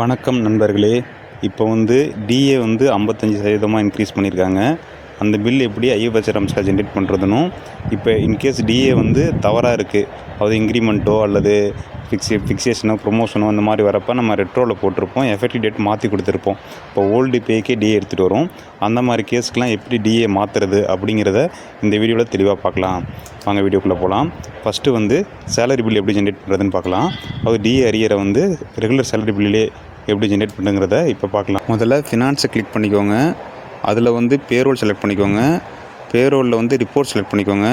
வணக்கம் நண்பர்களே. இப்போ வந்து டிஏ வந்து ஐம்பத்தஞ்சு சதவீதமாக இன்க்ரீஸ் பண்ணியிருக்காங்க. அந்த பில் எப்படி ஐஎஃப்எஸ்ஆர் அம்சா ஜென்ரேட் பண்ணுறதுனும் இப்போ இன்கேஸ் டிஏ வந்து தவறாக இருக்குது அது இன்க்ரிமெண்ட்டோ அல்லது ஃபிக்ஸி ஃபிக்ஸேஷனோ ப்ரொமோஷனோ அந்த மாதிரி வரப்போ நம்ம ரெட்ரோவில் போட்டிருப்போம் எஃபெக்டிவ் டேட் மாற்றி கொடுத்துருப்போம். இப்போ ஓல்டு பேக்கே டிஏ எடுத்துகிட்டு வரும். அந்த மாதிரி கேஸ்க்கெலாம் எப்படி டிஏ மாற்றுறது அப்படிங்கிறத இந்த வீடியோவில் தெளிவாக பார்க்கலாம். வாங்க வீடியோக்குள்ளே போகலாம் ஃபஸ்ட்டு வந்து சேலரி பில் எப்படி ஜென்ரேட் பண்ணுறதுன்னு பார்க்கலாம். அது டிஏ அரியரை வந்து ரெகுலர் சேலரி பில்லே எப்படி ஜென்ரேட் பண்ணுங்கிறத இப்போ பார்க்கலாம். முதல்ல ஃபினான்ஸை கிளிக் பண்ணிக்கோங்க. அதில் வந்து பேரோல் செலக்ட் பண்ணிக்கோங்க. பேரோலில் வந்து ரிப்போர்ட் செலக்ட் பண்ணிக்கோங்க.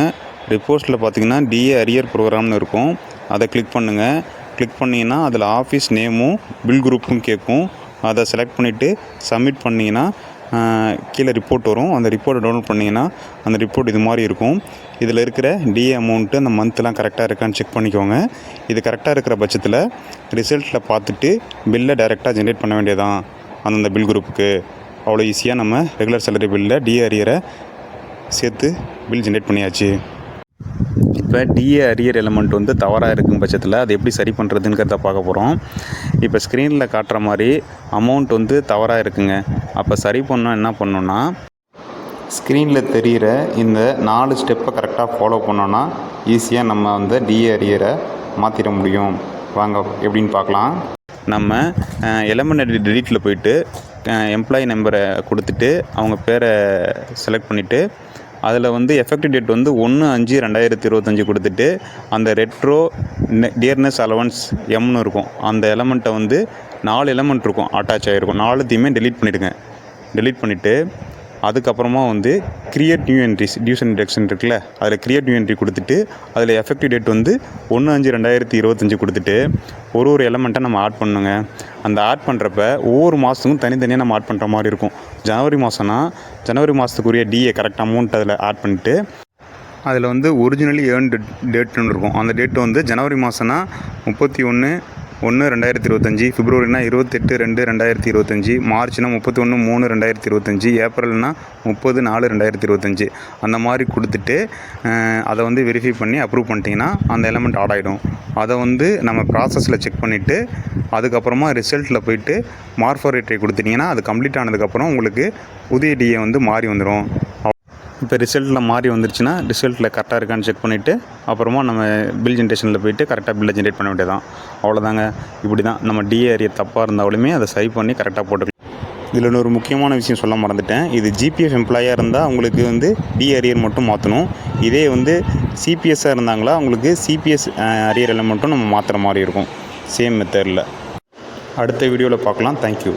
ரிப்போர்ட்ஸில் பார்த்தீங்கன்னா டிஏ அரியர் ப்ரோக்ராம்னு இருக்கும். அதை கிளிக் பண்ணுங்கள் கிளிக் பண்ணிங்கன்னா அதில் ஆஃபீஸ் நேமும் பில் குரூப்பும் கேட்கும். அதை செலக்ட் பண்ணிவிட்டு சப்மிட் பண்ணிங்கன்னா கீழே ரிப்போர்ட் வரும். அந்த ரிப்போர்ட்டை டவுன்லோட் பண்ணிங்கன்னா அந்த ரிப்போர்ட் இது மாதிரி இருக்கும். இதில் இருக்கிற டிஏ அமௌண்ட்டு அந்த மந்த்லாம் கரெக்டாக இருக்கான்னு செக் பண்ணிக்கோங்க. இது கரெக்டாக இருக்கிற பட்சத்தில் ரிசல்ட்டில் பார்த்துட்டு பில்லை டைரெக்டாக ஜென்ரேட் பண்ண வேண்டியதான் அந்தந்த பில் குரூப்புக்கு அவ்வளோ ஈஸியாக நம்ம ரெகுலர் சேலரி பில்லில் டிஏ அரியரை சேர்த்து பில் ஜென்ரேட் பண்ணியாச்சு. இப்போ டிஏ அரியர் எலமெண்ட் வந்து தவறாக இருக்கும் பட்சத்தில் அதை எப்படி சரி பண்ணுறதுங்கிறத பார்க்க போகிறோம் இப்போ ஸ்க்ரீனில் காட்டுற மாதிரி அமௌண்ட் வந்து தவறாக இருக்குங்க. அப்போ சரி பண்ண என்ன பண்ணோன்னா ஸ்க்ரீனில் தெரிகிற இந்த நாலு ஸ்டெப்பை கரெக்டாக ஃபாலோ பண்ணோன்னா ஈஸியாக நம்ம வந்து டிஏ அரியரை மாற்றிட முடியும். வாங்க எப்படின்னு பார்க்கலாம். நம்ம எலமெண்ட் எடிட்டில் போயிட்டு எம்ப்ளாயி நம்பரை கொடுத்துட்டு அவங்க பேரை செலக்ட் பண்ணிவிட்டு அதில் வந்து எஃபெக்டிவ் டேட் வந்து ஒன்று அஞ்சு ரெண்டாயிரத்தி இருபத்தஞ்சி கொடுத்துட்டு அந்த ரெட்ரோ டியர்னஸ் அலவன்ஸ் எம்னு இருக்கும். அந்த எலமெண்ட்டை வந்து நாலு எலமெண்ட் இருக்கும் அட்டாச் ஆகிருக்கும் நாலுத்தையுமே டெலீட் பண்ணிவிடுங்க டெலீட் பண்ணிவிட்டு அதுக்கப்புறமா வந்து create new entries tuition deduction இருக்குல்ல அதில் கிரியேட் நியூ என்ட்ரி கொடுத்துட்டு அதில் எஃபெக்டிவ் டேட் வந்து ஒன்று அஞ்சு ரெண்டாயிரத்தி இருபத்தஞ்சி கொடுத்துட்டு ஒரு ஒரு எலமெண்ட்டை நம்ம ஆட் பண்ணுங்க அந்த ஆட் பண்ணுறப்ப ஒவ்வொரு மாதத்துக்கும் தனித்தனியாக நம்ம ஆட் பண்ணுற மாதிரி இருக்கும். ஜனவரி மாதம்னா ஜனவரி மாதத்துக்குரிய டிஏ கரெக்ட் அமௌண்ட் அதில் ஆட் பண்ணிட்டு அதில் வந்து ஒரிஜினலி ஏர்ன்டு டேட்னு இருக்கும். அந்த டேட் வந்து ஜனவரி மாதம்னா முப்பத்தி ஒன்று ஒன்று ரெண்டாயிரத்தி இருபத்தஞ்சி பிப்ரவரினா இருபத்தெட்டு ரெண்டு ரெண்டாயிரத்தி இருபத்தஞ்சி மார்ச்னா முப்பத்தி ஒன்று மூணு ரெண்டாயிரத்தி இருபத்தஞ்சி ஏப்ரல்னா முப்பது நாலு ரெண்டாயிரத்தி இருபத்தஞ்சி. அந்த மாதிரி கொடுத்துட்டு அதை வந்து வெரிஃபை பண்ணி அப்ரூவ் பண்ணிட்டீங்கன்னா அந்த எலமெண்ட் ஆட் ஆகிடும் அதை வந்து நம்ம ப்ராசஸில் செக் பண்ணிவிட்டு அதுக்கப்புறமா ரிசல்ட்டில் போயிட்டு மார்ஃபர் ரேட்டை கொடுத்துட்டிங்கன்னா அது கம்ப்ளீட் ஆனதுக்கப்புறம் உங்களுக்கு புதிய டிஏ வந்து மாறி வந்துடும் இப்போ ரிசல்ட்டில் மாறி வந்துருச்சுன்னா ரிசல்ட்டில் கரெக்டாக இருக்கான்னு செக் பண்ணிவிட்டு அப்புறமா நம்ம பில் ஜென்ரேஷனில் போயிட்டு கரெக்டாக பில்லை ஜென்ரேட் பண்ண வேண்டியதான் அவ்வளோதாங்க இப்படி தான் நம்ம டிஏ தப்பாக இருந்தாலுமே அதை சரி பண்ணி கரெக்டாக போட்டுக்கலாம். இதில் இன்னொரு முக்கியமான விஷயம் சொல்ல மறந்துட்டேன். இது ஜிபிஎஃப் எம்ப்ளாயாக இருந்தால் உங்களுக்கு வந்து டி அரியர் மட்டும் மாற்றணும் இதே வந்து சிபிஎஸ்ஸாக இருந்தாங்களா உங்களுக்கு சிபிஎஸ் அரியர் எல்லாம் மட்டும் நம்ம மாற்றுற மாதிரி இருக்கும். சேம் மெத்தடில் அடுத்த வீடியோவில் பார்க்கலாம். தேங்க்யூ